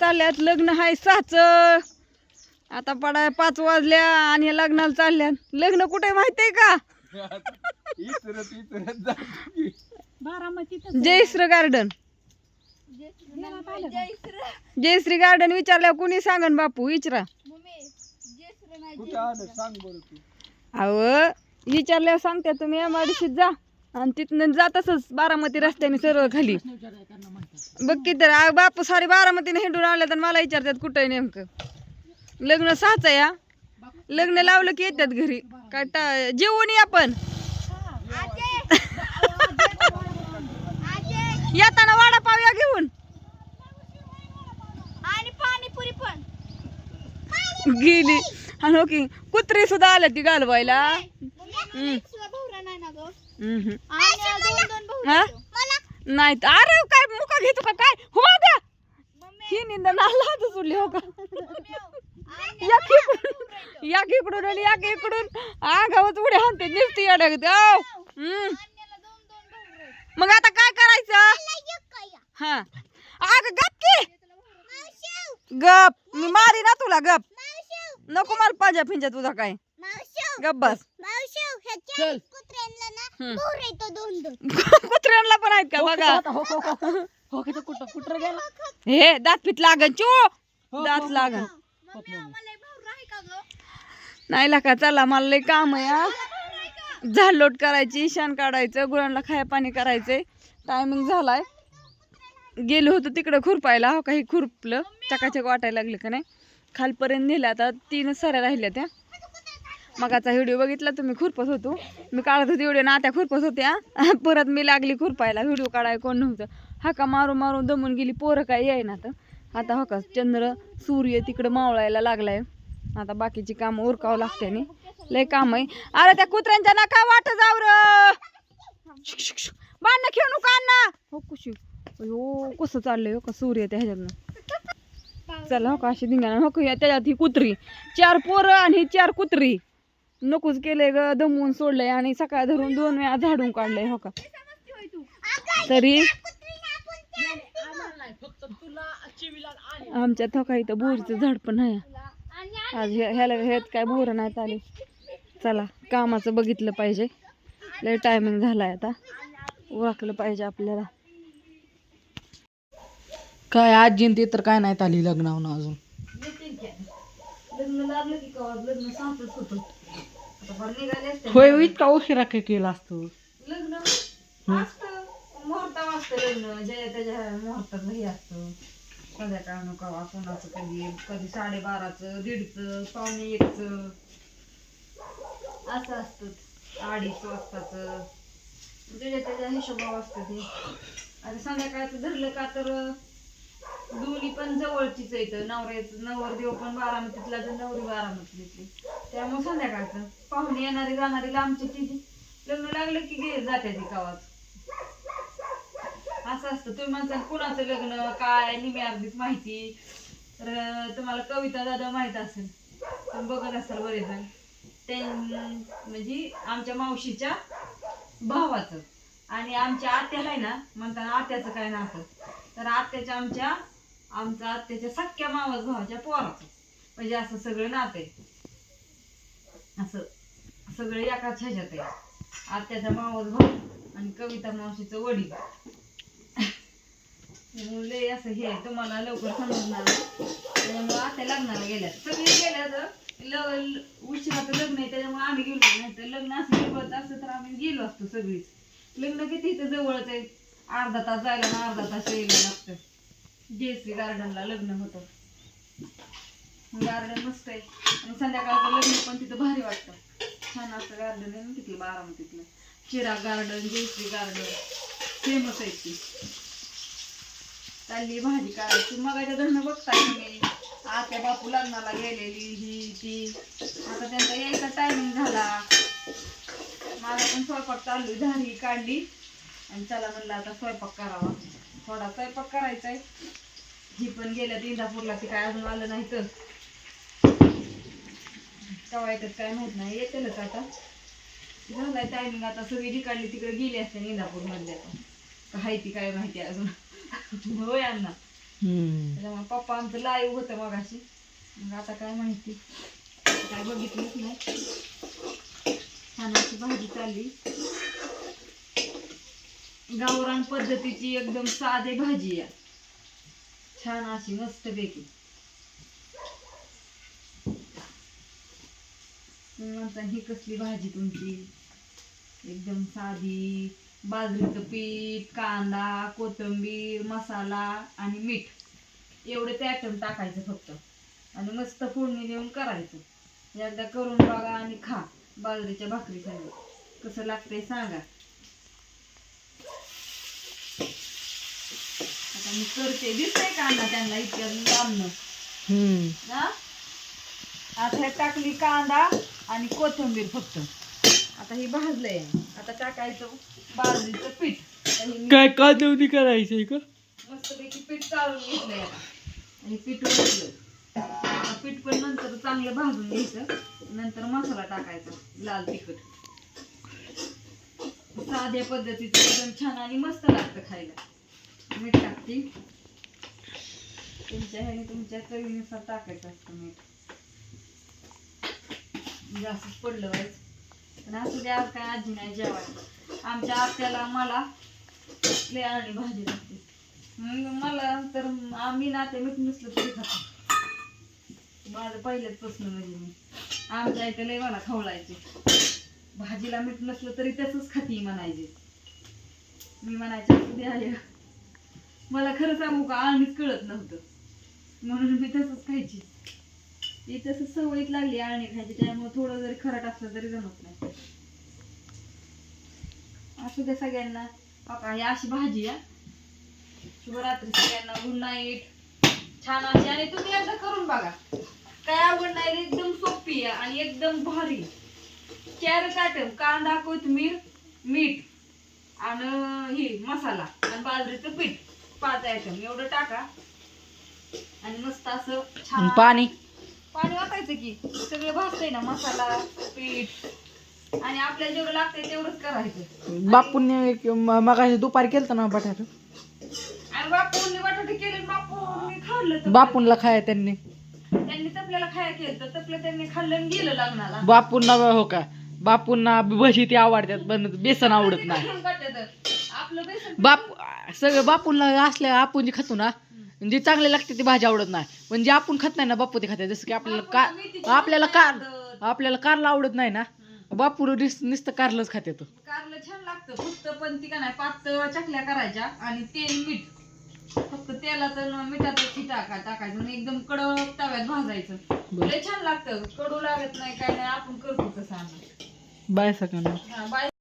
चालल्यात लग्न हाय सहाच आता पडाय पाच वाजल्या आणि या लग्नाला चालल्यात. लग्न कुठे माहितीये का? इचरत इचरत जाते. जयश्री गार्डन. जयश्री गार्डन विचारल्यावर कुणी सांगन बापू? विचारा. कुठं आलं? सांग बरं तू. अव विचारल्यावर सांगते तुम्ही. एम आय जा. आणि तिथनं जात असच बारामती रस्त्याने सरळ खाली. बघ की तर आ, बापू सारी बारामतीने हिंडून आल्या तर मला विचारतात कुठं आहे नेमकं. लग्न सहाच हा लग्न लावलं की येतात घरी. काय टा- जेवून या पण. येताना वडापाव या घेऊन. आणि पाणीपुरी पण. गेली. आणि हो की कुत्री सुद्धा आल्या ती घालवायला. नाही तर- अरे काय मुका घेतो का? काय? हो द्या. ही निंदा नाला सोडली हो का? आणि या इकडून आणि या इकडून. आगावच उड्या हाणते नुसती अडगत हम्म. अन्याला दोन दोन भाऊ आहेत. मग आता काय करायचं? हा. अग गप की. गप. मी मारी ना तुला गप. नको मला पाजा फिंजा तुझा काय गप बस. चल. कुत्र्यांना दोन दोन पण आहेत का? बघा. हे दात पीत लागन चो. दात लागन. मम्मी आम्हाला एक भाऊ आहे का गं? नाही लाका चला मला लय काम आहे हा. झाडलोट करायची शान काढायचं गुरांना खाया पाणी करायचंय. टायमिंग झालाय. गेलो होतो तिकडं खुरपायला हो काही खुरपलं. चकाचक वाटायला लागलं का नाही? खालपर्यंत नेलं आता तीनच साऱ्या राहिल्या त्या. मगाचा व्हिडिओ बघितला तुम्ही खुरपत होतो. मी काढत होती व्हिडिओ ना त्या खुरपत होत्या. परत मी लागली खुरपायला व्हिडिओ काढाय कोण नव्हतं. हाका मारून मारून दमून गेली पोरं काय येईना तर आता हो का चंद्र सूर्य तिकडं मावळायला लागलाय. आता बाकीची कामं उरकावं लागते नी. लय काम आहे. अरे त्या कुत्र्यांच्या नका वाट जाव र बांधणं खेळू नका अण्णा? हो कुशी. हो कसं चाललंय हो का सूर्य त्या ह्याच्यातनं? चला हो का अशी धिंगाणा हो का या त्याच्यात ही कुत्री. चार पोरं आणि ही चार कुत्री. नकोच केलंय ग दमवून सोडलंय आणि सकाळ धरून दोन वेळा झाडून काढलंय हो का? तरी आमच्या थोका इथं बोरीचं झाड पण आहे. आज ह्या- ह्याला ह्यात काय बोर नाहीत आले. चला कामाचं बघितलं पाहिजे. लय टायमिंग झालाय आता. ओळखलं पाहिजे आपल्याला. काय आजींती तर काय नाहीत आली लग्नावून अजून. लग्न लागलं की कवा लग्न सातच होतं. आता फार निघाले असते. होय इतका उशिरा काय केला असतो? लग्न असतं मुहूर्ता वाजतं लग्न. जे त्याच्या मुहूर्तात हे असतं. संध्याकाळ कवा कोणाचं कधी कधी साडेबाराचं दीडचं पावणे एकचं. असं असतं. अडीच वाजताचं. त्याच्या त्याच्या हिशोबावर असतं ते. आणि संध्याकाळचं धरलं का तर दोन्ही पण जवळचीच येतं नवऱ्याचं नवरदेव पण बारामतीतला तर नवरी बारामतीतली. त्यामुळे संध्याकाळचं पाहुणे येणारी जाणारी लांबची तिथे लग्न लागलं की गे जाते ती गावात. असं असतं. तुम्ही म्हणता कुणाचं लग्न काय निमी अर्धीच माहिती. तर तुम्हाला कविता दादा माहीत असेल. पण बघत असाल बरेच जण ते म्हणजे आमच्या मावशीच्या भावाचं. आणि आमच्या आत्याला आहे ना म्हणताना आत्याचं काय नातं? तर आत्याच्या आमच्या आमच्या आत्याच्या सख्या मावस भावाच्या पोराचं. म्हणजे असं सगळं नाते. असं सगळं एकाच ह्याच्यात आहे. आत्याचा मावस भाऊ आणि कविता मावशीचं वडील. त्यामुळे लय असं हे तुम्हाला लवकर समजणार. त्याच्यामुळे आत्या लग्नाला गेल्या. सगळे गेल्या तर ल- उशिराचं लग्न आहे त्याच्यामुळे आम्ही गेलो नाही. तर लग्न असं जवळच असतं तर आम्ही गेलो असतो सगळीच. लग्न किती इथं जवळच आहे. अर्धा तास जायला ना अर्धा तास यायला लागतं. जेसी गार्डनला लग्न होतं. गार्डन मस्त आहे. आणि संध्याकाळचं लग्न पण तिथं भारी वाटतं. छान असं गार्डन आहे ना तिथलं बारामतीतलं. Chirag garden JC garden famous आहे ती. चालली भाजी काढायची. मगाच्या धरणं बघताय तुम्ही. आत्या बापू लग्नाला गेलेली ही ती. आता त्यांचा यायचा टायमिंग झाला. मला पण स्वयंपाक चालू आहे, काढली. आणि चला म्हणलं आता स्वयंपाक करावा. थोडा स्वयंपाक करायचा आहे ही पण गेल्या इंदापूरला ती काय अजून आलं नाही तर. केव्हा येतात काय माहीत नाही येतेलच आता. झालाय टायमिंग आता सगळी जी काढली तिकडे गेली असते इंदापूर मधल्या हाय ती काय माहिती अजून. होय अण्णा. त्याच्यामुळे पप्पा आमचं लाईव्ह होतं मगाशी. मग आता काय माहिती. काय बघितलंच नाही. छान अशी भाजी चालली. गावरान पद्धतीची एकदम साधे भाजी आहे. छान अशी मस्त पैकी म्हणता ही कसली भाजी तुमची? एकदम साधी बाजरीचं पीठ कांदा कोथिंबीर मसाला आणि मीठ. एवढे ते आयटम टाकायचं फक्त. आणि मस्त फोडणी देऊन करायचं. एकदा करून बघा आणि खा. बाजरीच्या भाकरीसाठी कसं लागतंय सांगा. आता मी करते. दिसतंय कांदा त्यांना इतक्या लांबनं? हम्म. आता ह्यात टाकली कांदा आणि कोथिंबीर फक्त. आता हे भाजलंय. आता टाकायचं बाजरीचं पीठ. आता हे मी काय कांदवणी करायचंय का? मस्तपैकी पीठ चालून घेतलंय आता. आणि पीठ ओतलं आता पीठ पण नंतर चांगलं भाजून घ्यायचं. नंतर मसाला टाकायचा लाल तिखट. साध्या पद्धतीचं एकदम छान आणि मस्त लागतं खायला. मीठ टाकते. तुमच्या ह्याने तुमच्या चवीनुसार टाकायचं असतं मीठ. म्हणजे जास्तच पडलं व्हायचं पण असू द्या आज काय आजी नाही जेवायला आमच्या आत्याला मला लय आणि भाजी लागते. मला तर आम्ही नाते मीठ नसलं तरी खातो. माझं पहिल्याचपासून म्हणजे मी. आमच्या इथे लय मला खवळायचे. भाजीला मीठ नसलं तरी तसंच खाती म्हणायचे. मी म्हणायचे असू द्या मला खरं सांगू का? आळणीच कळत नव्हतं. म्हणून मी तसंच खायची. ती तसं सवयीत लागली आळणी खायची त्यामुळे थोडं जरी खराट असलं तरी जमत नाही. असू द्या सगळ्यांना. बाबा ही अशी भाजी या शुभरात्री सगळ्यांना. Good night. छान अशी आणि तुम्ही एकदा करून बघा. काय आवड नाही एकदम सोपी आहे आणि एकदम भारी. कॅरेट आयटम कांदा कोथमीर मीठ आणि ही मसाला आणि बाजरीचं पीठ. पाच आयटम एवढं टाका. आणि मस्त असं छान पाणी? पाणी वाटायचं की. सगळं भाजतंय ना मसाला पीठ. आणि आपल्याला जेवढं लागतंय तेवढंच करायचं. बापूंनी मग दुपारी केलं ना बटाटा? आणि बापूंनी बटाटे केले बापूंनी खाल्लं बापूंला खाय त्यांनी. त्यांनी तपल्याला खाया केलं तर तपलं त्यांनी खाल्लं आणि गेलं लग्नाला. बापूंना हो का? बापूंना भजी ते आवडतात पण बेसन आवडत नाही. बाप सगळं बापूंना असल्या आपण जे खातो ना जे चांगले लागते ते भाजी आवडत नाही. पण जे आपण खात नाही ना बापू ते खाते जसं की आपल्याला का आपल्याला कार आपल्याला कारला आवडत नाही ना बापू नुस- नुसतं कारलंच खाते तो. कारलं छान लागतं. फक्त पण ती का नाही पातळ चकल्या करायच्या आणि तेल मीठ. फक्त तेलात आणि मिठात टाका टाकायचं एकदम कडक तव्यात भाजायचं. लय छान लागतं. कडू लागत नाही काय नाही आपण करतो तसं आम्ही. बाय हा, बाय.